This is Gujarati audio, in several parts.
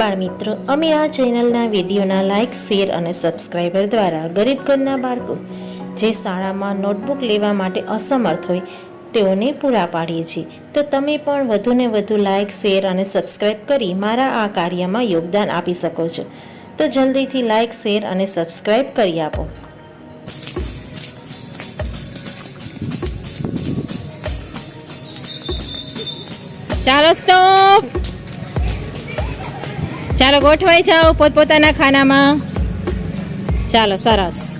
બાળમિત્રો અમે આ ચેનલના વિડીયોના લાઇક શેર અને સબસ્ક્રાઈબર દ્વારા ગરીબ ઘરના બાળકો જે શાળામાં નોટબુક લેવા માટે અસમર્થ હોય, તેઓને પૂરા પાડીએ છીએ. તો તમે પણ વધુને વધુ લાઇક શેર અને સબસ્ક્રાઈબ કરી મારા આ કાર્યમાં યોગદાન આપી શકો છો. તો જલ્દીથી લાઇક શેર અને સબસ્ક્રાઈબ કરી આપો. ચાલો સ્ટોપ ચાલો ગોઠવાઈ જાઓ પોતપોતાના ખાનામાં. ચાલો સરસ.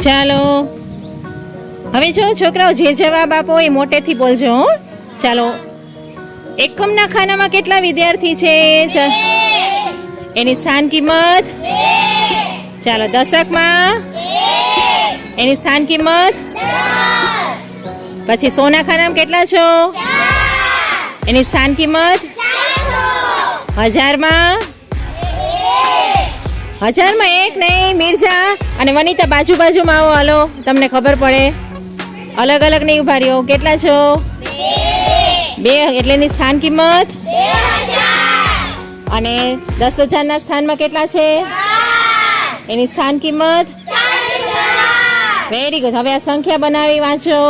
ચાલો. હવે જો છોકરાઓ જે જવાબ આપો એ મોટેથી બોલજો હો. ચાલો. એકમના ખાનામાં કેટલા વિદ્યાર્થી છે? એની સ્થાન કિંમત? ચાલો દશકમાં એની સ્થાન કિંમત? પછી સોના ખાનામાં કેટલા છો? એની સ્થાન કિંમત? હજારમાં હજારમાં એક નહીં મિર્ઝા અને વનિતા બાજુ બાજુમાં આવો હાલો તમને ખબર પડે. અલગ અલગ નહીં ઊભા રહ્યો. કેટલા છો? બે. એટલે એની સ્થાન કિંમત? અને દસ હજારના સ્થાનમાં કેટલા છે? એની સ્થાન કિંમત? વેરી ગુડ હવે આ સંખ્યા બનાવી વાંચો.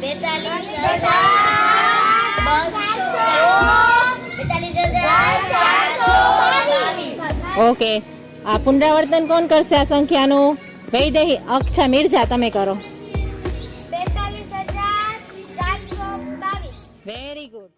બેતાલીસ ઓકે. આ પુનરાવર્તન કોણ કરશે આ સંખ્યાનું? વૈદેહી અક્ષા મિર્ઝા તમે કરો. Very good